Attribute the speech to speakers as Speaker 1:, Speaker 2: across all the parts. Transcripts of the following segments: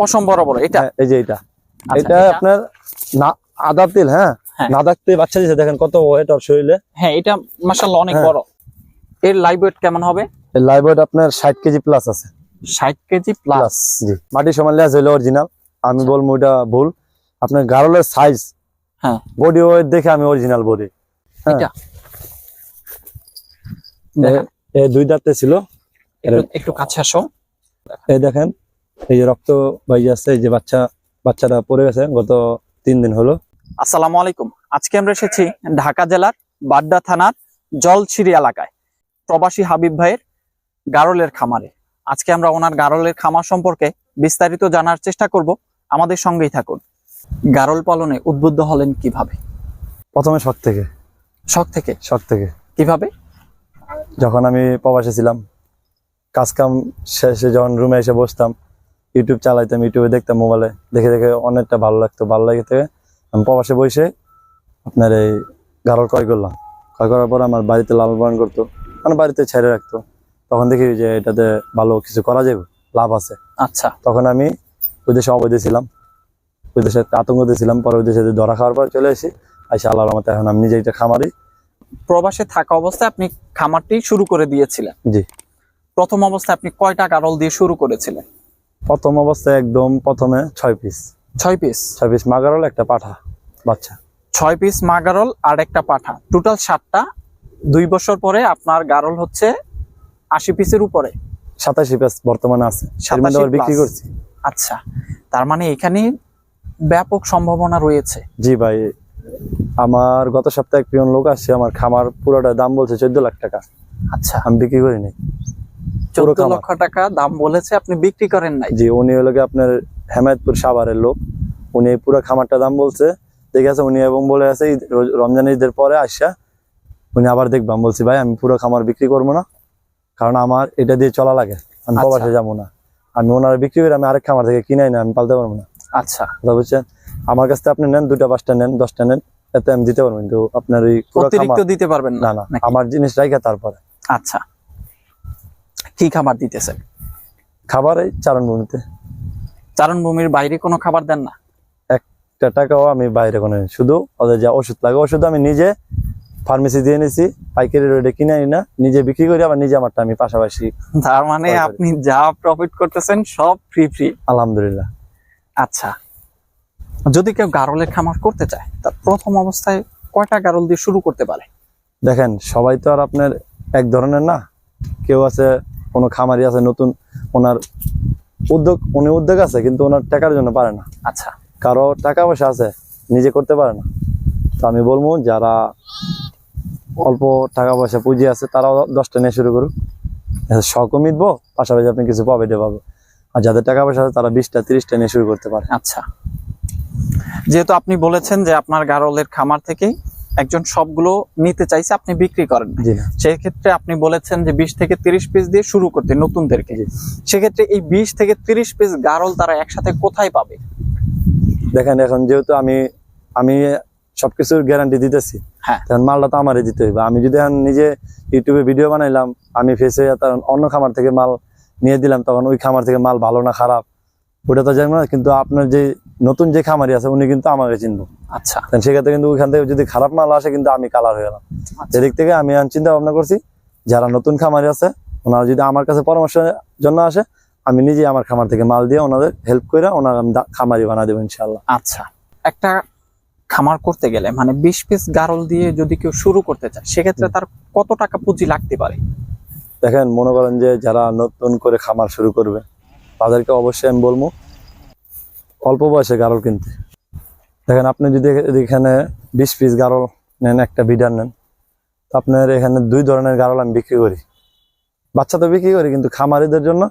Speaker 1: পশম বড় বড় এটা?
Speaker 2: হ্যাঁ, এই যে এটা।
Speaker 1: আচ্ছা,
Speaker 2: এটা
Speaker 1: এটা-
Speaker 2: আপনার না আদা তেল হ্যাঁ?
Speaker 1: হ্যাঁ।
Speaker 2: না দেখতে বাচ্চা দিয়েছে দেখেন কত ওয়েট ওর শরীরে।
Speaker 1: হ্যাঁ এটা মাশাআল্লাহ অনেক
Speaker 2: হ্যাঁ।
Speaker 1: বড়। এর লাইভ ওয়েট কেমন হবে?
Speaker 2: এর লাইভ ওয়েট আপনার ষাট কেজি প্লাস আছে।
Speaker 1: ষাট কেজি প্লাস
Speaker 2: জি। মাটি সমান লেজ হইল অরিজিনাল আমি
Speaker 1: আচ্ছা।
Speaker 2: বলব এটা ভুল। আপনার গারলের সাইজ
Speaker 1: হ্যাঁ।
Speaker 2: বডি ওয়েট দেখে আমি অরিজিনাল বডি।
Speaker 1: এটা?
Speaker 2: এই দুই দাঁতে ছিল।
Speaker 1: একটু- একটু কাছে আসো।
Speaker 2: এই দেখেন। এই যে রক্ত বাইজে আছে এই যে বাচ্চা বাচ্চাটা পড়ে গেছে গত তিন দিন হলো।
Speaker 1: আসসালামু আলাইকুম। আজকে আমরা এসেছি ঢাকা জেলার বাড্ডা থানার জলছিরি এলাকায় প্রবাসী হাবিব ভাইয়ের গারলের খামারে। আজকে আমরা ওনার গারলের খামার সম্পর্কে বিস্তারিত জানার চেষ্টা করব। আমাদের সঙ্গেই থাকুন। গারল পালনে উদ্বুদ্ধ হলেন কীভাবে?
Speaker 2: প্রথমে শখ থেকে।
Speaker 1: শখ থেকে?
Speaker 2: শখ থেকে।
Speaker 1: কীভাবে?
Speaker 2: যখন আমি প্রবাসে ছিলাম কাজ কাম শেষে যখন রুমে এসে বসতাম ইউটিউব চালাইতাম ইউটিউবে দেখতাম মোবাইলে। দেখে দেখে অনেকটা ভালো লাগতো। ভালো লাগে থেকে আমি প্রবাসে বসে আপনার এই গারল ক্রয় করলাম। ক্রয় করার পর আমার বাড়িতে লালন পালন করতো। মানে বাড়িতে ছেড়ে রাখতো। তখন দেখি যে এটাতে ভালো কিছু করা যাবে লাভ আছে।
Speaker 1: আচ্ছা।
Speaker 2: তখন আমি ওই দেশে অবৈধ ছিলাম। ওই দেশে আতঙ্কতে ছিলাম পরে ওই দেশে ধরা খাওয়ার পর চলে এসেছি আইসা আল্লাহর রহমতে এখন আমি নিজে একটা খামারি।
Speaker 1: প্রবাসে থাকা অবস্থায় আপনি খামারটি শুরু করে দিয়েছিলেন।
Speaker 2: জি।
Speaker 1: প্রথম অবস্থায় আপনি কয়টা গারল দিয়ে শুরু করেছিলেন?
Speaker 2: প্রথম অবস্থায় একদম প্রথমে ছয় পিস
Speaker 1: ছয় পিস
Speaker 2: ছয় পিস মাগারল একটা পাঠা বাচ্চা।
Speaker 1: ছয় পিস মা গারল আর একটা পাঠা। টোটাল সাতটা। দুই বছর পরে আপনার গারল হচ্ছে আশি পিসের উপরে।
Speaker 2: সাতাশি পিস বর্তমানে আছে। এর মধ্যে
Speaker 1: 87
Speaker 2: আবার বিক্রি। করছি।
Speaker 1: আচ্ছা। তার মানে এখানে ব্যাপক সম্ভাবনা রয়েছে।
Speaker 2: জি ভাই আমার গত সপ্তাহে এক পিয়ন লোক আসছে আমার খামার পুরোটা দাম বলছে চোদ্দ লাখ টাকা।
Speaker 1: আচ্ছা।
Speaker 2: আমি বিক্রি করিনি।
Speaker 1: চোদ্দ লক্ষ টাকা দাম বলেছে আপনি বিক্রি করেন নাই।
Speaker 2: জি উনি হলো আপনার হেমায়তপুর সাভারের লোক। উনি পুরো খামারটা দাম বলছে। ঠিক আছে উনি এবং বলে আছে রমজান ঈদের পরে আসা উনি আবার দেখবাম বলছি ভাই আমি পুরো খামার বিক্রি করব না কারণ আমার এটা দিয়ে চলা লাগে। আমি
Speaker 1: আচ্ছা।
Speaker 2: প্রবাসে যাব না। আমি ওনারা বিক্রি করে আমি আরেক খামার থেকে কিনাই না আমি পালতে পারব না।
Speaker 1: আচ্ছা।
Speaker 2: বুঝছেন? আমার কাছ থেকে আপনি নেন দুটা পাঁচটা নেন দশটা নেন এতে আমি দিতে পারব কিন্তু আপনার ওই পুরো
Speaker 1: দিতে পারবেন
Speaker 2: না
Speaker 1: না
Speaker 2: আমার জিনিস রাইখা তারপরে।
Speaker 1: আচ্ছা। কি খাবার দিতেছেন
Speaker 2: খাবার এই চারণ ভূমিতে
Speaker 1: চারণভূমির বাইরে কোনো খাবার দেন না?
Speaker 2: একটা টাকাও আমি বাইরে কোনো শুধু ওদের যা ওষুধ লাগে ওষুধ আমি নিজে ফার্মেসি দিয়ে নিছি পাইকারি রেটে কিনে আনি না নিজে বিক্রি করি আবার নিজে আমারটা আমি পাশাপাশি
Speaker 1: তার মানে। আপনি যা প্রফিট করতেছেন সব ফ্রি ফ্রি
Speaker 2: আলহামদুলিল্লাহ।
Speaker 1: আচ্ছা যদি কেউ গারলের খামার করতে চায় তার প্রথম অবস্থায় কয়টা গারল দিয়ে শুরু করতে পারে?
Speaker 2: দেখেন সবাই তো আর আপনার এক ধরনের না। কেউ আছে কোনো খামারি আছে নতুন ওনার উদ্যোগ উনি উদ্যোগ আছে কিন্তু ওনার টাকার জন্য পারে না।
Speaker 1: আচ্ছা।
Speaker 2: কারও টাকা পয়সা আছে নিজে করতে পারে না। তো আমি বলব যারা অল্প টাকা পয়সা পুঁজি আছে তারাও দশটা নিয়ে শুরু করুক। শখও মিটবো পাশাপাশি আপনি কিছু প্রফিটে পাবো। আর যাদের টাকা পয়সা আছে তারা বিশটা তিরিশটা নিয়ে শুরু করতে পারে।
Speaker 1: আচ্ছা। যেহেতু আপনি বলেছেন যে আপনার গারলের খামার থেকে একজন সবগুলো নিতে চাইছে আপনি বিক্রি করেন না। সেক্ষেত্রে আপনি বলেছেন যে বিশ থেকে তিরিশ পিস দিয়ে শুরু করতে নতুনদেরকে। সেক্ষেত্রে এই বিশ থেকে তিরিশ পিস গারল তারা একসাথে কোথায় পাবে?
Speaker 2: দেখেন এখন যেহেতু আমি আমি সবকিছুর গ্যারান্টি দিতেছি
Speaker 1: হ্যাঁ।
Speaker 2: মালটা তো আমারই দিতে হইবে। আমি যদি এখন নিজে ইউটিউবে ভিডিও বানাইলাম আমি ফেসে অন্য খামার থেকে মাল নিয়ে দিলাম তখন ওই খামার থেকে মাল ভালো না খারাপ? ওটা তো জানব না কিন্তু আপনার যে নতুন যে খামারি আছে উনি কিন্তু আমাকে চিনবো।
Speaker 1: আচ্ছা।
Speaker 2: সেক্ষেত্রে কিন্তু ওইখান থেকে যদি খারাপ মাল আসে কিন্তু আমি কালার হয়ে গেলাম।
Speaker 1: আচ্ছা।
Speaker 2: সেদিক থেকে আমি চিন্তা ভাবনা করছি যারা নতুন খামারি আছে ওনারা যদি আমার কাছে পরামর্শের জন্য আসে আমি নিজে আমার খামার থেকে মাল দিয়ে ওনাদের হেল্প করে ওনার আমি খামারি বানা দেবো ইনশাল্লাহ
Speaker 1: আচ্ছা। একটা খামার করতে গেলে মানে বিশ পিস গারল দিয়ে যদি কেউ শুরু করতে চায় সেক্ষেত্রে তার কত টাকা পুঁজি লাগতে পারে?
Speaker 2: দেখেন মনে করেন যে যারা নতুন করে খামার শুরু করবে তাদেরকে অবশ্যই আমি বলব অল্প বয়সে গারল কিনতে। দেখেন আপনি যদি এখানে বিশ পিস গারল নেন একটা বিডার নেন তো আপনার এখানে দুই ধরনের গারল আমি বিক্রি করি। বাচ্চা তো বিক্রি করি কিন্তু খামারিদের জন্য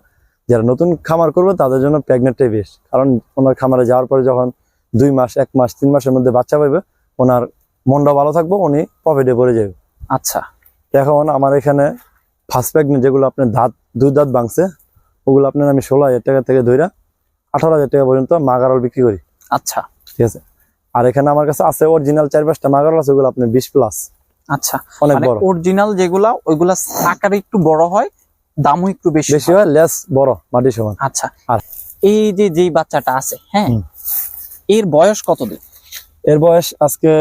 Speaker 2: যারা নতুন খামার করবে তাদের জন্য প্রেগনেন্টটাই বেশ কারণ ওনার খামারে যাওয়ার পরে যখন দুই মাস এক মাস তিন মাসের মধ্যে বাচ্চা পাইবে ওনার মনটা ভালো থাকব উনি প্রফিটে পড়ে যাবে।
Speaker 1: আচ্ছা।
Speaker 2: এখন আমার এখানে ফার্স্ট প্রেগনেন্ট যেগুলো আপনার দাঁত দুই দাঁত ভাঙছে ওগুলো আপনার আমি ষোলো হাজার টাকা থেকে ধইরা আঠারো হাজার টাকা পর্যন্ত মাগারল বিক্রি করি।
Speaker 1: আচ্ছা।
Speaker 2: ঠিক আছে? আর এখানে আমার কাছে আছে অরিজিনাল চার পাঁচটা মাগারল আছে ওগুলো আপনার বিশ প্লাস
Speaker 1: আচ্ছা।
Speaker 2: অনেক
Speaker 1: মানে
Speaker 2: বড়।
Speaker 1: অরিজিনাল যেগুলা ওইগুলা আকারে একটু বড় হয় দামও একটু বেশি
Speaker 2: বেশি হয়। লেস বড় মাটি সমান।
Speaker 1: আচ্ছা।
Speaker 2: আর-
Speaker 1: এই যে যেই বাচ্চাটা আছে হ্যাঁ? এর বয়স কতদিন?
Speaker 2: এর বয়স আজকে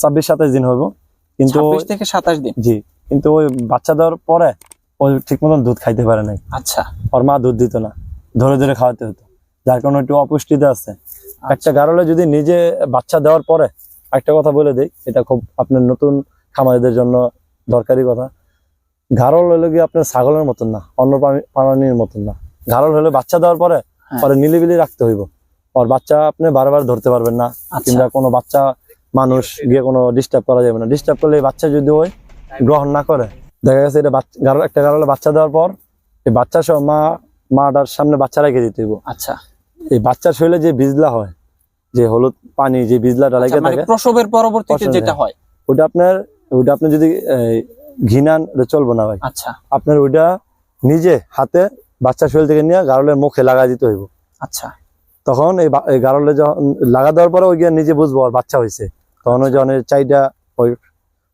Speaker 2: ছাব্বিশ সাতাশ দিন হইব। কিন্তু
Speaker 1: থেকে সাতাশ দিন।
Speaker 2: জি কিন্তু ওই বাচ্চা দেওয়ার পরে ওই ঠিক মতন দুধ খাইতে পারে নাই।
Speaker 1: আচ্ছা।
Speaker 2: ওর মা দুধ দিত না ধরে ধরে খাওয়াতে হতো যার কারণে একটু অপুষ্টিতে আছে। একটা গারলে যদি নিজে বাচ্চা দেওয়ার পরে একটা কথা বলে দেই এটা খুব আপনার নতুন খামারিদের জন্য দরকারি কথা। গারল হলো কি আপনার ছাগলের মতন না অন্য প্রাণীর মতন না। গারল হলে বাচ্চা দেওয়ার পরে
Speaker 1: হ্যাঁ।
Speaker 2: পরে নিলিবিলি রাখতে হইব। আর বাচ্চা আপনি বারবার ধরতে পারবেন না
Speaker 1: আচ্ছা।
Speaker 2: কিংবা কোনো বাচ্চা মানুষ গিয়ে কোনো ডিস্টার্ব করা যাবে না। ডিস্টার্ব করলে বাচ্চা যদি ওই গ্রহণ না করে দেখা গেছে এটা বাচ্চা গারো একটা গারলে বাচ্চা দেওয়ার পর এই বাচ্চা সহ মা মাটার সামনে বাচ্চা রেখে দিতে হইব।
Speaker 1: আচ্ছা।
Speaker 2: এই বাচ্চার শরীরে যে বিজলা হয় যে হলুদ পানি যে বিজলাটা
Speaker 1: আচ্ছা,
Speaker 2: লেগে
Speaker 1: মানে
Speaker 2: থাকে
Speaker 1: প্রসবের পরবর্তীতে যেটা
Speaker 2: হ্যাঁ। ওটা আপনার ওটা আপনি যদি ঘৃণান ওটা চলবে না ভাই।
Speaker 1: আচ্ছা।
Speaker 2: আপনার ওইটা নিজে হাতে বাচ্চার শরীর থেকে নিয়ে গারলের মুখে লাগা দিতে হইব।
Speaker 1: আচ্ছা।
Speaker 2: তখন এই গারলে যখন লাগা দেওয়ার পরে ওই নিজে বুঝব আর বাচ্চা হয়েছে তখন ওই যখন এর চাইটা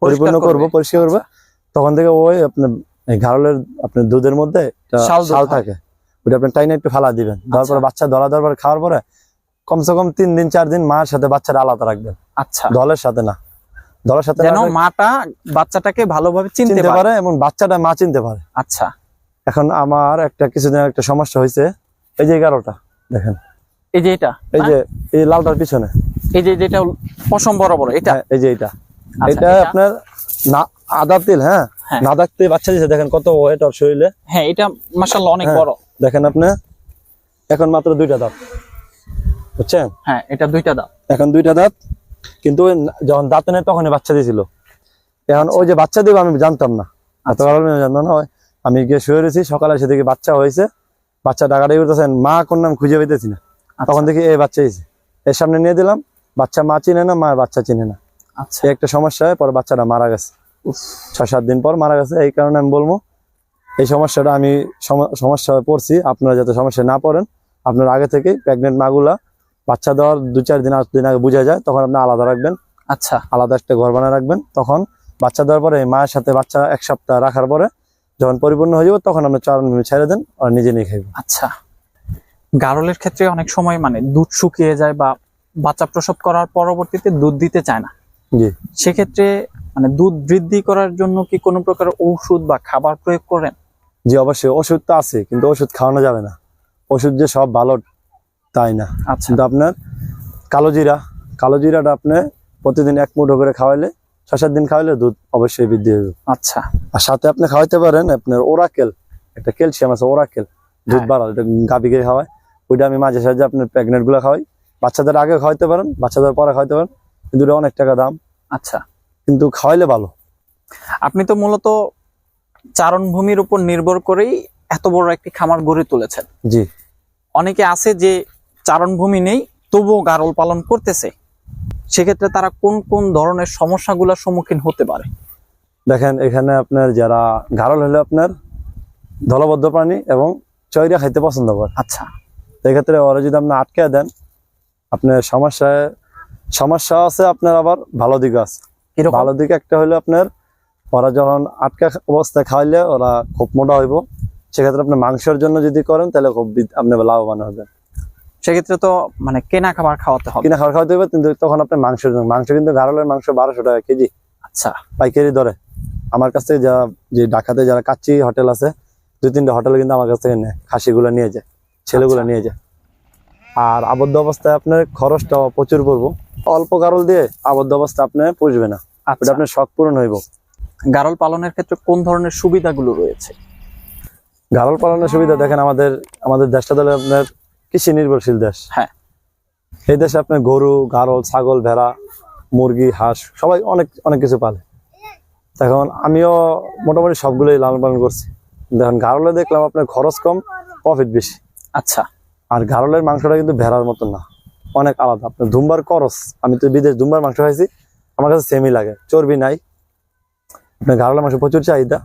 Speaker 2: পরিপূর্ণ করব। পরিষ্কার করবে। তখন থেকে ওই আপনার গারলের আপনার দুধের মধ্যে
Speaker 1: শাল হয়।
Speaker 2: থাকে। ওটা আপনি টাইনে একটু ফালা দিবেন। দেওয়ার পরে
Speaker 1: আচ্ছা।
Speaker 2: বাচ্চা ধরা দেওয়ার পরে খাওয়ার পরে কমসে কম তিন দিন চার দিন মার সাথে বাচ্চাটা আলাদা রাখবেন
Speaker 1: আচ্ছা।
Speaker 2: দলের সাথে না। দলের সাথে
Speaker 1: যেন মাটা বাচ্চাটাকে ভালোভাবে চিনতে পারে।
Speaker 2: এবং বাচ্চাটা মা চিনতে পারে।
Speaker 1: আচ্ছা।
Speaker 2: এখন আমার একটা কিছুদিন একটা সমস্যা হয়েছে। এই যে এগারোটা দেখেন।
Speaker 1: এই যে এটা
Speaker 2: এই যে এই লালটার পিছনে।
Speaker 1: এই যে যেটা পশম বড় বড় এটা?
Speaker 2: হ্যাঁ, এই যে
Speaker 1: আচ্ছা,
Speaker 2: এটা
Speaker 1: এটা?
Speaker 2: আপনার না আদা তেল হ্যাঁ?
Speaker 1: হ্যাঁ।
Speaker 2: না দেখতে বাচ্চা দিছে দেখেন কত ওয়েট ওর শরীরে।
Speaker 1: হ্যাঁ এটা মাশাআল্লাহ অনেক
Speaker 2: হ্যাঁ।
Speaker 1: বড়।
Speaker 2: দেখেন আপনি এখন মাত্র দুইটা দাঁত বুঝছেন?
Speaker 1: হ্যাঁ এটা দুইটা দাঁত।
Speaker 2: এখন দুইটা দাঁত কিন্তু যখন দাঁত নেই তখনই বাচ্চা দিয়েছিল এখন ওই যে বাচ্চা দেবো আমি জানতাম না।
Speaker 1: আচ্ছা।
Speaker 2: জানতাম না আমি গিয়ে শুয়ে রয়েছি সকালে এসে দেখি বাচ্চা হয়েছে। বাচ্চা ডাকাডাকি করতেছেন মা কোন নাম খুঁজে পেতেছি না।
Speaker 1: আচ্ছা,
Speaker 2: তখন দেখি এই বাচ্চা হয়েছে। এর সামনে নিয়ে দিলাম বাচ্চা মা চিনে না মা বাচ্চা চিনে না।
Speaker 1: আচ্ছা।
Speaker 2: একটা সমস্যা হয় পরে বাচ্চাটা মারা গেছে। ছয় সাত দিন পর মারা গেছে এই কারণে আমি বলব এই সমস্যাটা আমি সম- সমস্যায় পড়ছি। আপনারা যাতে সমস্যা না পড়েন আপনার আগে থেকে প্রেগনেন্ট মাগুলা বাচ্চা দেওয়ার দু চার দিন আট দিন আগে বোঝা যায় তখন আপনি আলাদা রাখবেন।
Speaker 1: আচ্ছা।
Speaker 2: আলাদা একটা ঘর বানা রাখবেন তখন বাচ্চা দেওয়ার পরে মায়ের সাথে বাচ্চা এক সপ্তাহ রাখার পরে যখন পরিপূর্ণ হয়ে যাবে তখন আপনি চারণ ছেড়ে দেন আর নিজে নিয়ে খাইবেন।
Speaker 1: আচ্ছা। গারলের ক্ষেত্রে অনেক সময় মানে দুধ শুকিয়ে যায় বা বাচ্চা প্রসব করার পরবর্তীতে দুধ দিতে চায় না। সেক্ষেত্রে মানে দুধ বৃদ্ধি করার জন্য কি কোনো প্রকার ঔষধ বা খাবার প্রয়োগ করেন?
Speaker 2: জি অবশ্যই। ওষুধ তো আছে কিন্তু ওষুধ খাওয়ানো যাবে না। ওষুধ যে সব ভালো তাই না?
Speaker 1: আচ্ছা।
Speaker 2: আপনার কালো জিরা কালো জিরাটা আপনি প্রতিদিন এক মুঠো করে খাওয়াইলে ছয় সাত দিন খাওয়াইলে দুধ অবশ্যই বৃদ্ধি হবে
Speaker 1: আচ্ছা।
Speaker 2: আর সাথে আপনি খাওয়াইতে পারেন আপনার ওরাকেল একটা ক্যালসিয়াম আছে ওরাকেল দুধ
Speaker 1: হ্যাঁ।
Speaker 2: বাড়াল এটা গাভীকে খাওয়ায়। ওইটা আমি মাঝে সাঝে আপনার প্রেগনেন্টগুলো খাওয়াই। বাচ্চাদের আগে খাওয়াইতে পারেন বাচ্চাদের পরে খাওয়াইতে পারেন। কিন্তু এটা অনেক টাকা দাম।
Speaker 1: আচ্ছা।
Speaker 2: কিন্তু খাওয়াইলে ভালো।
Speaker 1: আপনি তো মূলত চারণভূমির উপর নির্ভর করেই এত বড় একটি খামার গড়ে তুলেছেন।
Speaker 2: জি।
Speaker 1: অনেকে আছে যে চারণভূমি নেই তবুও গারল পালন করতেছে। সেক্ষেত্রে তারা কোন কোন ধরনের সমস্যাগুলোর সম্মুখীন হতে পারে?
Speaker 2: দেখেন এখানে আপনার যারা গারল হলে আপনার দলবদ্ধ প্রাণী এবং চয়রা খাইতে পছন্দ করে।
Speaker 1: আচ্ছা।
Speaker 2: এক্ষেত্রে ওরা যদি আপনি আটকে দেন আপনার সমস্যায় সমস্যা আছে আপনার আবার ভালো দিকও আছে। ভালো দিক একটা হলো আপনার ওরা যখন আটকা অবস্থায় খাওয়াইলে ওরা খুব মোটা হইব। সেক্ষেত্রে আপনি মাংসের জন্য যদি করেন তাহলে খুব আপনি লাভবান হবেন।
Speaker 1: সেক্ষেত্রে তো মানে কেনা খাবার খাওয়াতে হবে।
Speaker 2: কিনা খাবার খাওয়াতে হবে কিন্তু তখন আপনি মাংসের জন্য মাংস কিন্তু গারলের মাংস বারোশো টাকা কেজি।
Speaker 1: আচ্ছা।
Speaker 2: পাইকারি দরে। আমার কাছ থেকে যা যে ঢাকাতে যারা কাচ্চি হোটেল আছে দুই তিনটা হোটেল কিন্তু আমার কাছ থেকে নেয়। খাসিগুলো নিয়ে যায় ছেলেগুলো
Speaker 1: আচ্ছা।
Speaker 2: নিয়ে যায়। আর আবদ্ধ অবস্থায় আপনার খরচটা প্রচুর পড়ব। অল্প গারল দিয়ে আবদ্ধ অবস্থা আপনি পুষবে না। ওটা
Speaker 1: আচ্ছা
Speaker 2: আপনার শখ পূরণ হইব।
Speaker 1: গারল পালনের ক্ষেত্রে কোন ধরনের সুবিধাগুলো রয়েছে?
Speaker 2: গারল পালনের সুবিধা দেখেন আমাদের আমাদের দেশটা তাহলে আপনার কৃষি নির্ভরশীল দেশ।
Speaker 1: হ্যাঁ।
Speaker 2: এই দেশে আপনার গরু গারল ছাগল ভেড়া মুরগি হাঁস সবাই অনেক অনেক কিছু পালে। এখন আমিও মোটামুটি সবগুলোই লালন পালন করছি। দেখেন গারলে দেখলাম আপনার খরচ কম প্রফিট বেশি।
Speaker 1: আচ্ছা।
Speaker 2: আর গারলের মাংসটা কিন্তু ভেড়ার মতন না। অনেক আলাদা। আপনার ধুমবার করস আমি তো বিদেশ ধুমবার মাংস খাইছি আমার কাছে সেমই লাগে চর্বি নাই। আপনার গারলের মাংস প্রচুর চাহিদা।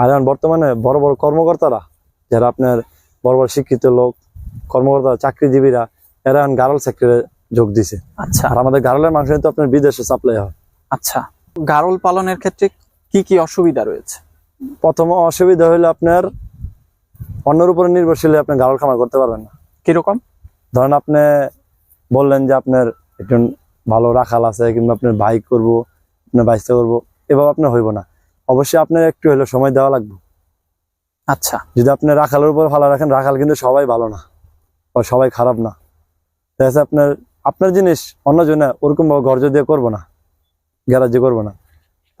Speaker 2: আর এখন বর্তমানে বড় বড় কর্মকর্তারা যারা আপনার বড় বড় শিক্ষিত লোক কর্মকর্তা চাকরিজীবীরা এরা এখন গারল সেক্টরে যোগ দিছে।
Speaker 1: আচ্ছা।
Speaker 2: আর আমাদের গারলের মাংস কিন্তু আপনার বিদেশে সাপ্লাই হয়।
Speaker 1: আচ্ছা। গারল পালনের ক্ষেত্রে কি কি অসুবিধা রয়েছে?
Speaker 2: প্রথম অসুবিধা হলো আপনার অন্যের উপরে নির্ভরশীল আপনি গারল খামার করতে পারবেন না।
Speaker 1: কীরকম?
Speaker 2: ধরেন আপনি বললেন যে আপনার একটু ভালো রাখাল আছে কিংবা আপনার বাইক করব আপনার বাইসটা করব এভাবে আপনার হইব না। অবশ্যই আপনার একটু হলেও সময় দেওয়া লাগবে।
Speaker 1: আচ্ছা।
Speaker 2: যদি আপনি রাখালের উপর ভালো রাখেন রাখাল কিন্তু সবাই ভালো না বা সবাই খারাপ না। দেখা আপনার আপনার জিনিস অন্যজনে ওরকম ভাবে গর্জ দিয়ে করব না গ্যারাজ্য করব না।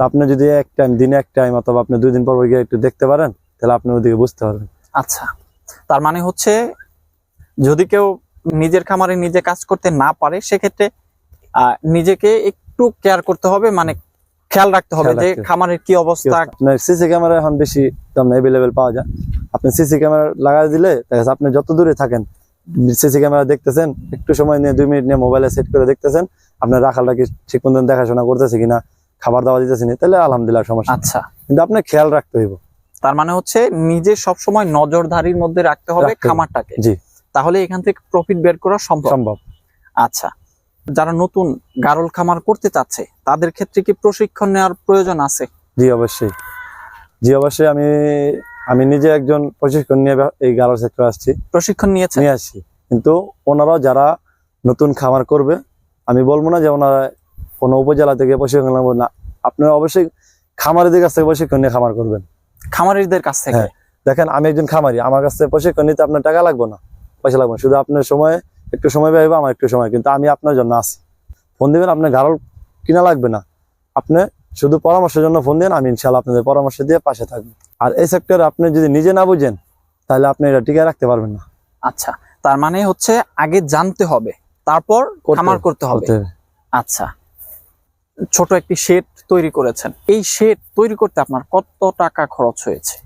Speaker 2: তা আপনি যদি এক টাইম দিনে এক টাইম অথবা আপনি দুই দিন পর পর গিয়ে একটু দেখতে পারেন তাহলে আপনি ওদিকে বুঝতে পারবেন।
Speaker 1: আচ্ছা। তার মানে হচ্ছে যদি কেউ নিজের খামারে নিজে কাজ করতে না পারে সেক্ষেত্রে নিজেকে একটু কেয়ার করতে হবে মানে খেয়াল রাখতে হবে যে খামারের কি অবস্থা।
Speaker 2: সিসি ক্যামেরা এখন বেশি অ্যাভেলেবেল পাওয়া যায়। আপনি সিসি ক্যামেরা লাগাই দিলে আপনি যত দূরে থাকেন সিসি ক্যামেরা দেখতেছেন একটু সময় নিয়ে দুই মিনিট নিয়ে মোবাইলে সেট করে দেখতেছেন আপনার রাখালটা কি ঠিক মতন দেখাশোনা করতেছে কিনা খাবার দাবার দিতেছে না তাহলে আলহামদুলিল্লাহ সমস্যা।
Speaker 1: আচ্ছা।
Speaker 2: কিন্তু আপনার খেয়াল রাখতে হইব।
Speaker 1: তার মানে হচ্ছে নিজে সবসময় নজরদারির মধ্যে রাখতে হবে। খামারটাকে।
Speaker 2: জি।
Speaker 1: তাহলে এখান থেকে প্রফিট বের করা সম্ভব।
Speaker 2: সম্ভব।
Speaker 1: আচ্ছা যারা নতুন গারল খামার করতে চাচ্ছে তাদের ক্ষেত্রে কি প্রশিক্ষণ নেওয়ার প্রয়োজন আছে?
Speaker 2: জি অবশ্যই। জি অবশ্যই আমি আমি নিজে একজন প্রশিক্ষণ নিয়ে এই গালো সেক্টর আসছি।
Speaker 1: প্রশিক্ষণ নিয়েছেন?
Speaker 2: নিয়ে আসছি। কিন্তু ওনারাও যারা নতুন খামার করবে আমি বলব না যে ওনারা কোনো উপজেলা থেকে প্রশিক্ষণ নেব না। আপনারা অবশ্যই খামারিদের কাছ থেকে প্রশিক্ষণ নিয়ে খামার করবেন।
Speaker 1: খামারিদের কাছ থেকে?
Speaker 2: হ্যাঁ। দেখেন আমি একজন খামারি আমার কাছ থেকে প্রশিক্ষণ নিতে আপনার টাকা লাগবে না। পয়সা লাগবে শুধু আপনার সময় একটু সময় ব্যয় হবে আমার একটু সময়। কিন্তু আমি আপনার জন্য আছি। ফোন দিবেন আপনার গারল কিনা লাগবে না। আপনি শুধু পরামর্শের জন্য ফোন দেন আমি ইনশাল্লাহ আপনাদের পরামর্শ দিয়ে পাশে থাকব। আর এই সেক্টরে আপনি যদি নিজে না বুঝেন তাহলে আপনি এটা টিকে রাখতে পারবেন না।
Speaker 1: আচ্ছা তার মানে হচ্ছে আগে জানতে হবে তারপর খামার করতে হবে। আচ্ছা ছোট একটি শেড তৈরি করেছেন। এই শেড তৈরি করতে আপনার কত টাকা খরচ হয়েছে?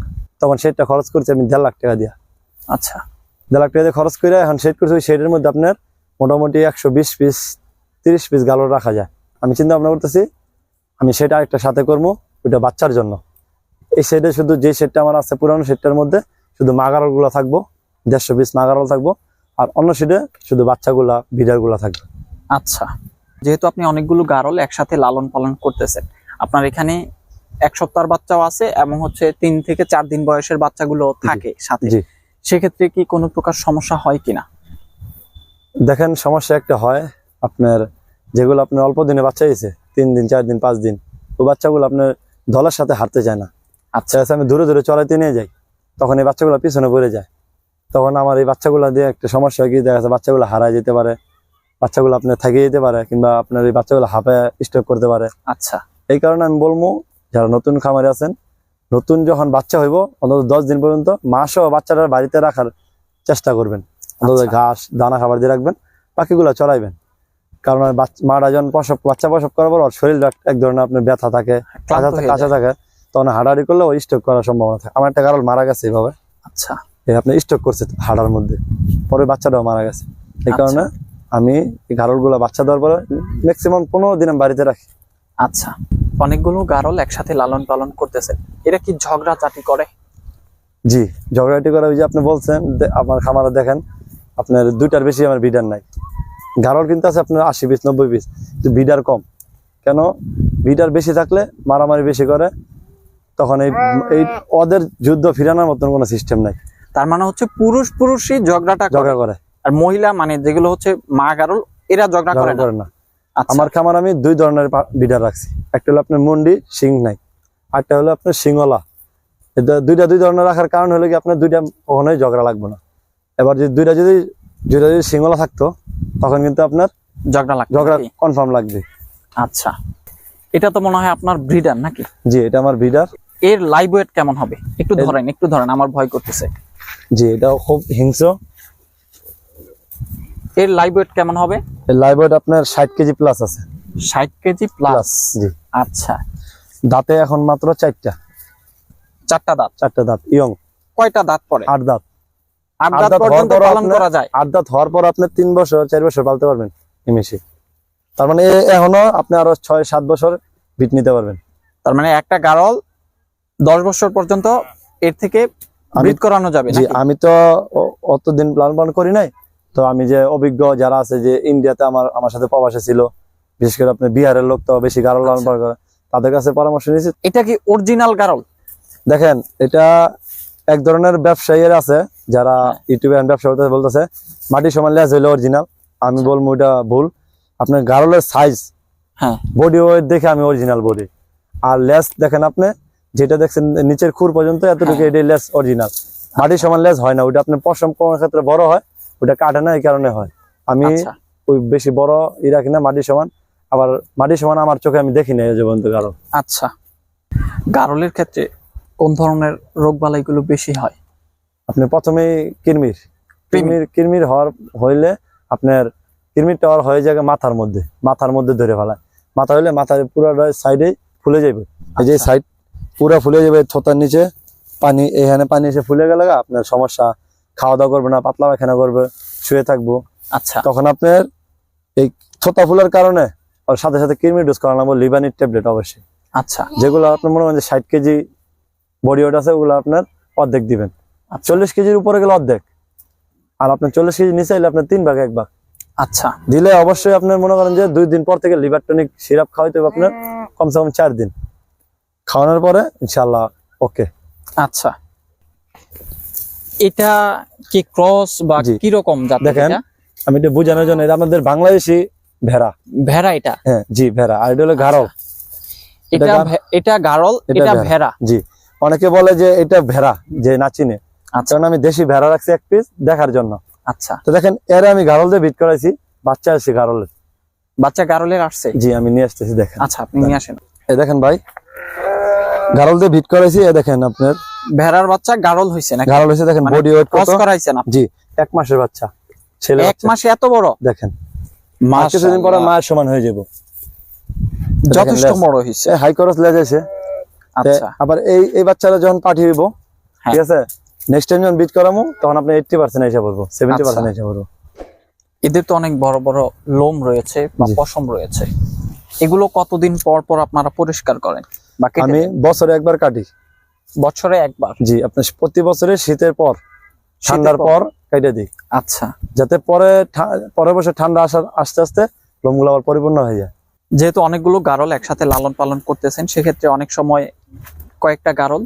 Speaker 2: তখন সেটটা খরচ করছি আমি দেড় লাখ টাকা দিয়া।
Speaker 1: আচ্ছা
Speaker 2: দেড় লাখ টাকা খরচ করে এখন সেট করছি ওই শেডের মধ্যে আপনার মোটামুটি একশো বিশ পিস তিরিশ পিস গালো রাখা যায়। আমি চিন্তা ভাবনা করতেছি আমি সেটা আরেকটা সাথে করব ওইটা বাচ্চার জন্য। এই শেডে শুধু যে শেডটা আমার আছে পুরানো শেডটার মধ্যে শুধু মাগারলগুলা থাকব দেড়শো পিস মাগারল থাকব আর অন্য শেডে শুধু বাচ্চাগুলা বিডারগুলা থাকবে।
Speaker 1: আচ্ছা যেহেতু আপনি অনেকগুলো গারল একসাথে লালন পালন করতেছেন আপনার এখানে এক সপ্তাহের বাচ্চাও আছে এবং হচ্ছে তিন থেকে চার দিন বয়সের বাচ্চাগুলো থাকে সাথে। সেক্ষেত্রে কি কোনো প্রকার সমস্যা হয় কিনা?
Speaker 2: দেখেন সমস্যা একটা হয় আপনার যেগুলো আপনার অল্প দিনে বাচ্চা হয়েছে তিন দিন চার দিন পাঁচ দিন ওই বাচ্চাগুলো আপনার দলের সাথে হাঁটতে চায় না।
Speaker 1: আচ্ছা।
Speaker 2: আমি দূরে দূরে চড়াইতে নিয়ে যাই তখন এই বাচ্চাগুলো পিছনে পড়ে যায়। তখন আমার এই বাচ্চাগুলো দিয়ে একটা সমস্যা হয় কি দেখা যাচ্ছে বাচ্চাগুলো হারায় যেতে পারে বাচ্চাগুলো আপনার থেকে যেতে পারে কিংবা আপনার এই বাচ্চাগুলো হাফে স্টক করতে পারে।
Speaker 1: আচ্ছা।
Speaker 2: এই কারণে আমি বলব যারা নতুন খামারে আছেন নতুন যখন বাচ্চা হইব অন্তত দশ দিন পর্যন্ত মাসও বাচ্চাটার বাড়িতে রাখার চেষ্টা করবেন। অন্তত
Speaker 1: আচ্ছা।
Speaker 2: ঘাস দানা খাবার দিয়ে রাখবেন বাকিগুলো চড়াইবেন। কারণ মারা যখন প্রসব বাচ্চা প্রসব করার পর ওর শরীরে এক ধরনের আপনার ব্যথা থাকে কাঁচা। থাকে তখন হাঁটাহাড়ি করলে ওই স্ট্রোক করার সম্ভাবনা থাকে। আমার একটা কারণ মারা গেছে এইভাবে
Speaker 1: আচ্ছা।
Speaker 2: এই আপনি স্ট্রোক করছে হাড়ার মধ্যে। পরে বাচ্চাটাও মারা গেছে। এই
Speaker 1: আচ্ছা।
Speaker 2: কারণে আমি এই গারলগুলো বাচ্চা দেওয়ার পরে ম্যাক্সিমাম পনেরো দিন আমি বাড়িতে রাখি।
Speaker 1: আচ্ছা। অনেকগুলো গারল একসাথে লালন পালন করতেছে। এরা কি ঝগড়া চাটি করে?
Speaker 2: জি ঝগড়াটি করা ওই যে আপনি বলছেন আমার খামারে দেখেন আপনার দুইটার বেশি আমার বিডার নাই। গারল কিন্তু আছে আপনার আশি পিস নব্বই পিস কিন্তু বিডার কম। কেন? বিডার বেশি থাকলে মারামারি বেশি করে তখন এই এই ওদের যুদ্ধ ফিরানোর মতন কোনো সিস্টেম নাই।
Speaker 1: তার মানে হচ্ছে পুরুষ পুরুষই ঝগড়াটা
Speaker 2: ঝগড়া করে।
Speaker 1: আর মহিলা মানে যেগুলো হচ্ছে মা গারল এরা ঝগড়া করে না।
Speaker 2: আমার খামার আমি দুই ধরনের বিডার রাখছি। একটা হলো আপনার মুন্ডি শিং নাই। আরটা হলো আপনার এটা দুইটা দুই ধরনের রাখার কারণ হলো কি আপনার দুইটা কখনোই ঝগড়া লাগবে না। এবার যদি দুইটা যদি দুইটা যদি শিংওয়ালা থাকতো তখন কিন্তু আপনার
Speaker 1: ঝগড়া লাগবে
Speaker 2: ঝগড়া কনফার্ম লাগবে।
Speaker 1: আচ্ছা। এটা তো মনে হয় আপনার ব্রিডার নাকি?
Speaker 2: জি এটা আমার ব্রিডার
Speaker 1: এর লাইভ ওয়েট কেমন হবে? একটু ধরেন একটু ধরেন আমার ভয় করতেছে।
Speaker 2: জি এটা খুব হিংস্র।
Speaker 1: এর লাইভ ওয়েট কেমন হবে?
Speaker 2: এর লাইভ ওয়েট আপনার ষাট কেজি প্লাস আছে।
Speaker 1: ষাট কেজি প্লাস
Speaker 2: জি।
Speaker 1: আচ্ছা।
Speaker 2: দাঁতে এখন মাত্র চারটা।
Speaker 1: চারটা দাঁত?
Speaker 2: চারটা দাঁত ইয়ং
Speaker 1: কয়টা দাঁত পড়ে?
Speaker 2: আট দাঁত।
Speaker 1: আট
Speaker 2: আট
Speaker 1: দাঁত
Speaker 2: দাঁত
Speaker 1: পর্যন্ত পালন করা যায়?
Speaker 2: আট দাঁত হওয়ার পর আপনি তিন বছর চার বছর পালতে পারবেন নিমেষে তার মানে এখনও আপনি আরও ছয় সাত বছর বিট নিতে পারবেন।
Speaker 1: তার মানে একটা গারল দশ বছর পর্যন্ত এর থেকে ব্রিড করানো যাবে
Speaker 2: আমি তো অতদিন লালন পালন করি নাই। তো আমি যে অভিজ্ঞ যারা আছে যে ইন্ডিয়াতে আমার আমার সাথে প্রবাসে ছিল বিশেষ করে আপনি বিহারের লোক তো বেশি গারল লালন
Speaker 1: আচ্ছা।
Speaker 2: পালন করে তাদের কাছে পরামর্শ নিয়েছি।
Speaker 1: এটা কি অরিজিনাল গারল?
Speaker 2: দেখেন এটা এক ধরনের ব্যবসায়ী আছে যারা ইউটিউবে ব্যবসা করতে বলতেছে মাটি সমান লেজ হইলে অরিজিনাল আমি বলব ওটা ভুল। আপনার গারলের সাইজ
Speaker 1: হ্যাঁ।
Speaker 2: বডি ওয়েট দেখে আমি অরিজিনাল বডি আর লেস দেখেন আপনি যেটা দেখছেন নিচের খুর পর্যন্ত এতটুকু
Speaker 1: হ্যাঁ।
Speaker 2: এটাই লেস অরিজিনাল মাটি সমান লেস হয় না ওইটা আপনার পশম কমার ক্ষেত্রে বড় হয় ওটা কাটে না এই কারণে হয়। আমি
Speaker 1: আচ্ছা।
Speaker 2: ওই বেশি বড় ই রাখি না মাটি সমান আবার মাটি সমান আমার চোখে আমি দেখি না পর্যন্ত গারল।
Speaker 1: আচ্ছা। গারলের ক্ষেত্রে কোন ধরনের রোগ বালাইগুলো বেশি হয়?
Speaker 2: আপনি প্রথমে কিরমির। কিরমির। কিরমির হওয়ার হইলে আপনার কিরমিরটা হওয়ার হয়ে যায় মাথার মধ্যে মাথার মধ্যে ধরে ফেলায়। মাথা হইলে মাথার পুরো সাইডে ফুলে যাবে এই যে
Speaker 1: আচ্ছা।
Speaker 2: সাইড পুরো ফুলে যাবে থোতার নিচে পানি এখানে পানি এসে ফুলে গেলে আপনার সমস্যা খাওয়া দাওয়া করবে না পাতলা পায়খানা করবে শুয়ে থাকব।
Speaker 1: আচ্ছা।
Speaker 2: তখন আপনার এই থোতা ফুলার কারণে ওর সাথে সাথে কিরমির ডোজ করানো লিবানির ট্যাবলেট অবশ্যই।
Speaker 1: আচ্ছা।
Speaker 2: যেগুলো আপনার মনে হয় যে ষাট কেজি বডি ওয়েট আছে ওগুলো আপনার অর্ধেক দিবেন।
Speaker 1: আচ্ছা।
Speaker 2: চল্লিশ কেজির উপরে গেলে অর্ধেক। আর আপনার চল্লিশ কেজি নিচে এলে আপনার তিন ভাগ এক ভাগ।
Speaker 1: আচ্ছা।
Speaker 2: দিলে অবশ্যই আপনার মনে করেন যে দুই দিন পর থেকে লিভার টনিক সিরাপ খাওয়াইতে হবে আপনার কমসে কম চার দিন। খাওয়ানোর পরে ইনশাল্লাহ ওকে।
Speaker 1: আচ্ছা। এটা কি ক্রস বা। কি রকম
Speaker 2: দেখেন। আমি এটা বোঝানোর জন্য এটা আমাদের বাংলাদেশি ভেড়া।
Speaker 1: ভেড়া এটা?
Speaker 2: হ্যাঁ জি ভেড়া। আর এটা হলো গারল।
Speaker 1: এটা
Speaker 2: এটা
Speaker 1: গারল
Speaker 2: এটা ভেড়া। জি। অনেকে বলে যে এটা ভেড়া যে নাচিনে
Speaker 1: আচ্ছা।
Speaker 2: কারণ আমি দেশি ভেড়া রাখছি এক পিস দেখার জন্য।
Speaker 1: আচ্ছা।
Speaker 2: তো দেখেন এর আমি গারল দিয়ে বিট করাইছি বাচ্চা আছে গারলের।
Speaker 1: বাচ্চা গারলের আসছে?
Speaker 2: জি আমি নিয়ে আসতেছি দেখেন।
Speaker 1: আচ্ছা আপনি নিয়ে আসেন।
Speaker 2: এই দেখেন ভাই গারল দিয়ে ভিট করাইছি এ দেখেন আপনার।
Speaker 1: ভেড়ার বাচ্চা গারল হইছে নাকি?
Speaker 2: গারল হয়েছে দেখেন
Speaker 1: মানে
Speaker 2: বডি ওয়েট
Speaker 1: ক্রস
Speaker 2: কত?
Speaker 1: করাইছেন আপনি
Speaker 2: জি। এক মাসের বাচ্চা ছেলে
Speaker 1: এক মাসে এত বড়?
Speaker 2: দেখেন আর কিছুদিন পরে। মায়ের সমান হয়ে যাব।
Speaker 1: যথেষ্ট বড় হইছে।
Speaker 2: হাই খরচ লেজ আছে।
Speaker 1: আচ্ছা।
Speaker 2: আবার এই এই বাচ্চারা যখন পাঠিয়ে দিব
Speaker 1: হ্যাঁ।
Speaker 2: ঠিক আছে? নেক্সট টাইম যখন বিট করামো তখন আপনি এইটটি পার্সেন্ট এসে পড়ব সেভেন্টি
Speaker 1: আচ্ছা।
Speaker 2: পার্সেন্ট এসে পড়ব।
Speaker 1: এদের তো অনেক বড় বড় লোম রয়েছে বা পশম রয়েছে। এগুলো কতদিন পর পর আপনারা পরিষ্কার করেন
Speaker 2: আমি বছরে একবার কাটি।
Speaker 1: বছরে একবার।
Speaker 2: জি আপনার প্রতি বছরে শীতের পর ঠান্ডার পর। কেটে দিই।
Speaker 1: আচ্ছা।
Speaker 2: যাতে পরে পরের বছর ঠান্ডা আসার আস্তে আস্তে লোমগুলো আবার পরিপূর্ণ হয়ে যায়।
Speaker 1: যেহেতু অনেকগুলো গারল একসাথে লালন পালন করতেছেন সেক্ষেত্রে অনেক সময় কয়েকটা গারল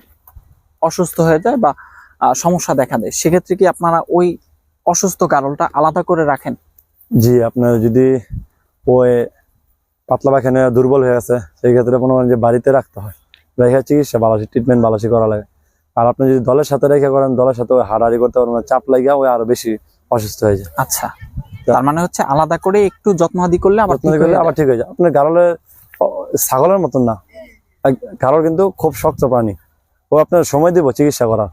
Speaker 1: অসুস্থ হয়ে যায় বা সমস্যা দেখা দেয়। সেক্ষেত্রে কি আপনারা ওই অসুস্থ গারলটা আলাদা করে রাখেন?
Speaker 2: জি আপনার যদি ওই পাতলা পায়খানা দুর্বল হয়ে গেছে সেই ক্ষেত্রে মনে যে বাড়িতে রাখতে হয়। রেখে চিকিৎসা বালাসি ট্রিটমেন্ট বালাসি করা লাগে আর আপনি যদি দলের সাথে রেখে করেন দলের সাথে ওই হাড়াহাড়ি করতে পারবেন চাপ লাগিয়া ওই আরও বেশি অসুস্থ হয়ে যায়।
Speaker 1: আচ্ছা। তার মানে হচ্ছে আলাদা করে একটু যত্নাদি করলে আবার
Speaker 2: যত্ন
Speaker 1: ঠিক
Speaker 2: করলে আবার ঠিক হয়ে যায়। আপনার গারলের ছাগলের মতন না। গারল কিন্তু খুব শক্ত প্রাণী। ও আপনার সময় দিব চিকিৎসা করার।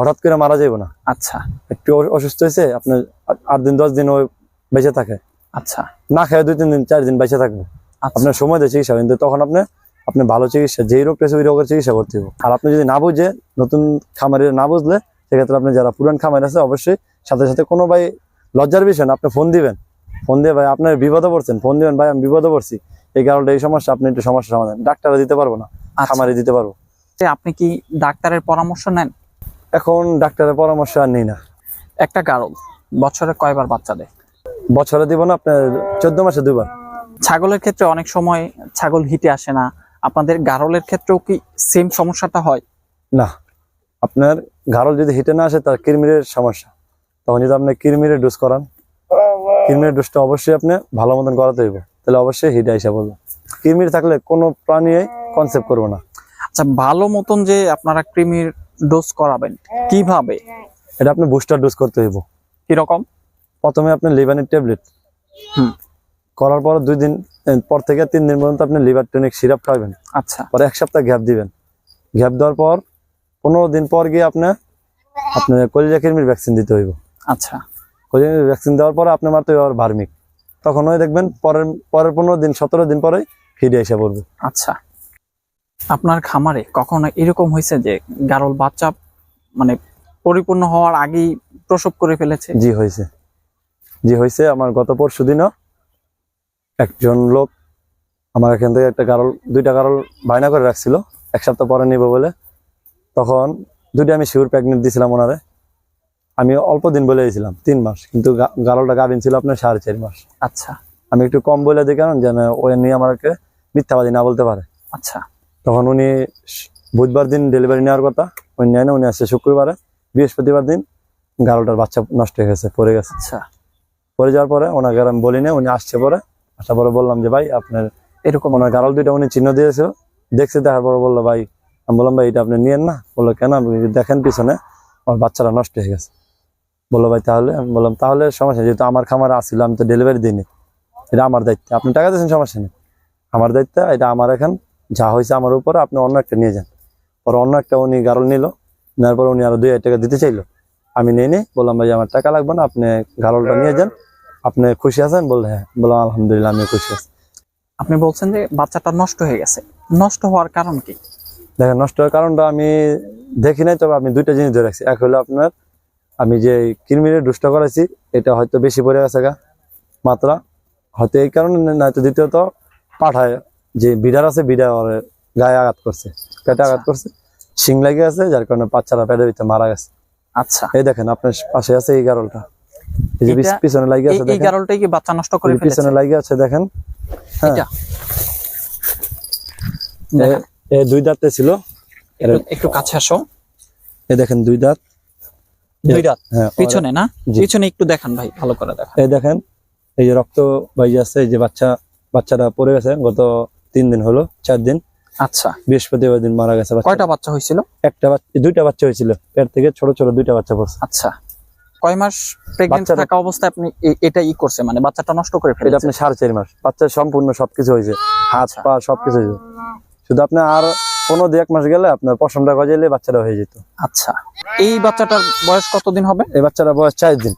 Speaker 2: হঠাৎ করে মারা যাইব না।
Speaker 1: আচ্ছা।
Speaker 2: একটু অসুস্থ হয়েছে আপনার আট- আট দিন দশ দিন ওই বেঁচে থাকে।
Speaker 1: আচ্ছা।
Speaker 2: না খেয়ে দুই তিন দিন চার দিন বেঁচে থাকবে।
Speaker 1: আচ্ছা।
Speaker 2: আপনার সময় দিয়ে চিকিৎসা কিন্তু তখন আপনি আপনি ভালো চিকিৎসা যেই রোগ পেয়েছে ওই রোগের চিকিৎসা করতে হবে। আর আপনি যদি না বুঝে নতুন খামারের না বুঝলে সেক্ষেত্রে আপনি যারা পুরান খামার আছে অবশ্যই সাথে সাথে কোনো ভাই লজ্জার বিষয় না আপনি ফোন দিবেন। ফোন দিয়ে ভাই আপনার বিপদে পড়ছেন। ফোন দিবেন ভাই আমি বিপদে পড়ছি। এই কারণে এই সমস্যা আপনি একটু সমস্যা সমাধান। ডাক্তারে দিতে পারব না
Speaker 1: আচ্ছা।
Speaker 2: খামারে দিতে পারব।
Speaker 1: আপনি কি ডাক্তারের পরামর্শ নেন?
Speaker 2: এখন ডাক্তারের পরামর্শ আর নেই না।
Speaker 1: একটা কারণ বছরে কয়বার বাচ্চা দেয়?
Speaker 2: বছরে দিব না আপনার চোদ্দ মাসে দুবার
Speaker 1: ছাগলের ক্ষেত্রে অনেক সময় ছাগল হিটে আসে না আপনাদের গারলের ক্ষেত্রেও কি সেম সমস্যাটা হয়?
Speaker 2: না। আপনার গারল যদি হিটে না আসে তার কিরমিরের সমস্যা। তখন যদি আপনি কিরমিরের ডোজ করান কিরমিরের ডোজটা অবশ্যই আপনি ভালো মতন করাতে হইব। তাহলে অবশ্যই হিটে আইসা বলব কিরমির থাকলে কোনো প্রাণী কনসেপ্ট করব না।
Speaker 1: আচ্ছা ভালো মতন যে আপনারা কৃমির ডোজ করাবেন কীভাবে?
Speaker 2: এটা আপনি বুস্টার ডোজ করতে হইব।
Speaker 1: কীরকম?
Speaker 2: প্রথমে আপনি লিভারের ট্যাবলেট
Speaker 1: হুম।
Speaker 2: করার পর দুই দিন পর থেকে তিন দিন পর্যন্ত আপনি লিভার টনিক সিরাপ খাবেন
Speaker 1: আচ্ছা।
Speaker 2: পরে এক সপ্তাহ গ্যাপ দিবেন। গ্যাপ দেওয়ার পর পনেরো দিন পর গিয়ে আপনি আপনার কলিজা কিরমির ভ্যাকসিন দিতে হইব।
Speaker 1: আচ্ছা।
Speaker 2: কলিজা ভ্যাকসিন দেওয়ার পর আপনি মারতে আবার ভার্মিক। তখন ওই দেখবেন পরের পরের পনেরো দিন সতেরো দিন পরে ফিরে এসে পড়বে।
Speaker 1: আচ্ছা। আপনার খামারে কখনো এরকম হয়েছে যে গারল বাচ্চা মানে পরিপূর্ণ হওয়ার আগেই প্রসব করে ফেলেছে?
Speaker 2: জি হয়েছে। জি হয়েছে। আমার গত পরশু দিনও একজন লোক আমার এখান থেকে একটা গারল দুইটা গারল বায়না করে রাখছিল এক সপ্তাহ পরে নিব বলে। তখন দুইটা আমি শিউর প্রেগনেন্ট দিয়েছিলাম ওনারে। আমি অল্প দিন বলে দিয়েছিলাম তিন মাস। কিন্তু গারলটা গাভিন ছিল আপনার সাড়ে চার মাস।
Speaker 1: আচ্ছা।
Speaker 2: আমি একটু কম বলে দিই কারণ যেন ওই নিয়ে আমাকে মিথ্যাবাদী না বলতে পারে।
Speaker 1: আচ্ছা।
Speaker 2: তখন উনি বুধবার দিন ডেলিভারি নেওয়ার কথা উনি নেয় না উনি আসছে শুক্রবারে। বৃহস্পতিবার দিন গারলটার বাচ্চা নষ্ট হয়ে গেছে পড়ে গেছে।
Speaker 1: আচ্ছা।
Speaker 2: পড়ে যাওয়ার পরে ওনাকে আর আমি বলি না উনি আসছে পরে। আসার পরে বললাম যে ভাই আপনার
Speaker 1: এরকম
Speaker 2: ওনার গারল দুইটা উনি চিহ্ন দিয়েছিল দেখছে দেখার পরে বলল ভাই আমি বললাম ভাই এটা আপনি নিয়েন না? বলল কেন? দেখেন পিছনে আমার বাচ্চারা নষ্ট হয়ে গেছে। বলল ভাই তাহলে? আমি বললাম তাহলে সমস্যা নেই, যেহেতু আমার খামারে আসছিল আমি তো ডেলিভারি দিইনি। এটা আমার দায়িত্ব আপনি টাকা দিয়েছেন সমস্যা নেই। আমার দায়িত্ব এটা আমার এখন যা হয়েছে আমার উপর আপনি অন্য একটা নিয়ে যান। পরে অন্য একটা উনি গারল নিল নেওয়ার পর উনি আরও দুই হাজার টাকা দিতে চাইলো। আমি নিয়ে নিই বললাম ভাই আমার টাকা লাগবে না আপনি গারলটা নিয়ে যান। আপনি খুশি আছেন? বললে হ্যাঁ বললাম আলহামদুলিল্লাহ আমি খুশি আছি।
Speaker 1: আপনি বলছেন যে বাচ্চাটা নষ্ট হয়ে গেছে। নষ্ট হওয়ার কারণ কি?
Speaker 2: দেখেন নষ্ট হওয়ার কারণটা আমি দেখি নাই তবে আমি দুইটা জিনিস ধরে রাখছি। এক হলো আপনার আমি যে কিরমিরে দুষ্ট করাইছি এটা হয়তো বেশি পড়ে গেছে গা মাত্রা। হয়তো এই কারণে নয়তো দ্বিতীয়ত পাঠায় যে বিডার আছে বিডার গায়ে আঘাত করছে পেটে আঘাত করছে শিং লেগে আছে যার কারণে বাচ্চারা পেটের ভিতরে মারা গেছে।
Speaker 1: আচ্ছা।
Speaker 2: এই দেখেন আপনার পাশে আছে এই গারলটা। এই যে পিছনে লাগে
Speaker 1: এই
Speaker 2: আছে
Speaker 1: এই
Speaker 2: দেখেন।
Speaker 1: গারলটাই কি বাচ্চা নষ্ট করে
Speaker 2: এই
Speaker 1: ফেলেছে?
Speaker 2: পিছনে লাগে আছে দেখেন। হ্যাঁ।
Speaker 1: এটা।
Speaker 2: এ- দুই দাঁতে ছিল।
Speaker 1: একটু- কাছে আসো।
Speaker 2: এই দেখেন দুই দাঁত।
Speaker 1: দুই রাত
Speaker 2: হ্যাঁ
Speaker 1: পিছনে না? পিছনে একটু দেখান ভাই ভালো করে দেখান।
Speaker 2: এই দেখেন এই যে রক্ত বাইজে আছে এই যে বাচ্চা বাচ্চাটা পড়ে গেছে গত তিন দিন হলো চার দিন।
Speaker 1: আচ্ছা।
Speaker 2: বৃহস্পতিবার দিন মারা গেছে
Speaker 1: কয়টা বাচ্চা হয়েছিল?
Speaker 2: একটা বাচ্চা দুইটা বাচ্চা হয়েছিল। পেট থেকে ছোট ছোট দুইটা বাচ্চা পড়ছে।
Speaker 1: আচ্ছা। কয় মাস প্রেগনেন্ট
Speaker 2: বাচ্চাটা-
Speaker 1: থাকা অবস্থায় আপনি এটা ই করছে মানে বাচ্চাটা নষ্ট করে
Speaker 2: এটা আপনি সাড়ে চার মাস। বাচ্চার সম্পূর্ণ সবকিছু হয়েছে। হাত
Speaker 1: আচ্ছা।
Speaker 2: পা সবকিছু হয়েছে। শুধু আপনি আর পনেরো দুই এক মাস গেলে আপনার পশমটা গজাইলে বাচ্চাটা হয়ে যেত।
Speaker 1: আচ্ছা। এই বাচ্চাটার বয়স কতদিন হবে?
Speaker 2: এই বাচ্চাটা বয়স চার দিন।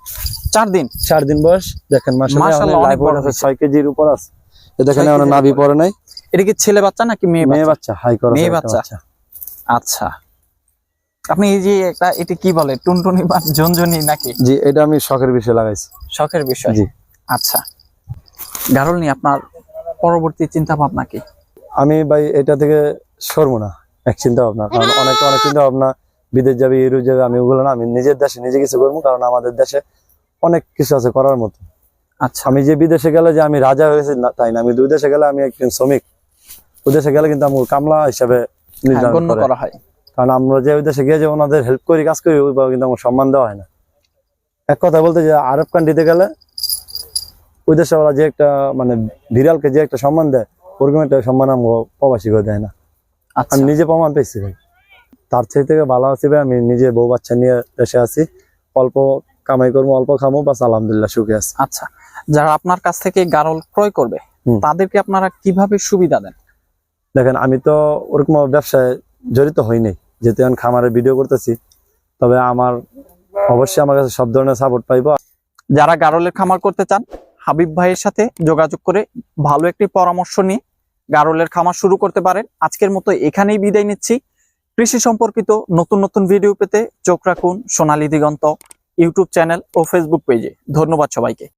Speaker 1: চার দিন?
Speaker 2: চার দিন বয়স। দেখেন
Speaker 1: হয়েছে।
Speaker 2: ছয় কেজির উপর আছে। এ দেখেন এখন নাভি। পরে নাই।
Speaker 1: এটা কি ছেলে বাচ্চা নাকি মেয়ে
Speaker 2: মেয়ে
Speaker 1: বাচ্চা?
Speaker 2: বাচ্চা হাই করা
Speaker 1: মেয়ে বাচ্চা। আচ্ছা। আপনি এই যে একটা এটা কি বলে? টুনটুনি বা ঝনঝনি নাকি?
Speaker 2: জি এটা আমি শখের বিষয়ে লাগাইছি।
Speaker 1: শখের বিষয়?
Speaker 2: জি।
Speaker 1: আচ্ছা। গারল নিয়ে আপনার পরবর্তী চিন্তা ভাবনা কি?
Speaker 2: আমি ভাই এটা থেকে সরবো না। এক চিন্তা ভাবনা কারণ অনেকে অনেক চিন্তা ভাবনা বিদেশ যাবে ইউরোপ যাবে আমি ওগুলো না আমি নিজের দেশে নিজে কিছু করব কারণ আমাদের দেশে অনেক কিছু আছে করার মতো।
Speaker 1: আচ্ছা।
Speaker 2: আমি যে বিদেশে গেলে যে আমি রাজা হয়েছি তাই না আমি দুই দেশে গেলে আমি একজন শ্রমিক। ওই দেশে গেলে কিন্তু আমি কামলা হিসাবে
Speaker 1: হ্যাঁ,
Speaker 2: নির্ধারণ করা
Speaker 1: হয়।
Speaker 2: কারণ আমরা যে ওই দেশে গিয়ে যে ওনাদের হেল্প করি কাজ করি ওইভাবে কিন্তু আমার সম্মান দেওয়া হয় না। এক কথা বলতে যে আরব কান্ট্রিতে গেলে ওই দেশে ওরা যে একটা মানে বিড়ালকে যে একটা সম্মান দেয় ওরকম একটা সম্মান আমি প্রবাসী করে দেয় না।
Speaker 1: আচ্ছা।
Speaker 2: আমি নিজে প্রমাণ পেয়েছি ভাই। তার থেকে থেকে ভালো আছি ভাই আমি নিজে বউ বাচ্চা নিয়ে দেশে আছি। অল্প কামাই করব অল্প খামো বাস আলহামদুলিল্লাহ সুখে আছি।
Speaker 1: আচ্ছা যারা আপনার কাছ থেকে গারল ক্রয় করবে তাদেরকে আপনারা কীভাবে সুবিধা দেন?
Speaker 2: দেখেন আমি তো ওরকম ব্যবসায় জড়িত হইনি যেহেতু আমি খামারে ভিডিও করতেছি, তবে আমার অবশ্যই আমার কাছে সব ধরনের সাপোর্ট পাইবো।
Speaker 1: যারা গারলের খামার করতে চান, হাবিব ভাইয়ের সাথে যোগাযোগ করে ভালো একটি পরামর্শ নিয়ে গারলের খামার শুরু করতে পারেন। আজকের মতো এখানেই বিদায় নিচ্ছি। কৃষি সম্পর্কিত নতুন নতুন ভিডিও পেতে চোখ রাখুন সোনালী দিগন্ত ইউটিউব চ্যানেল ও ফেসবুক পেজে ধন্যবাদ সবাইকে।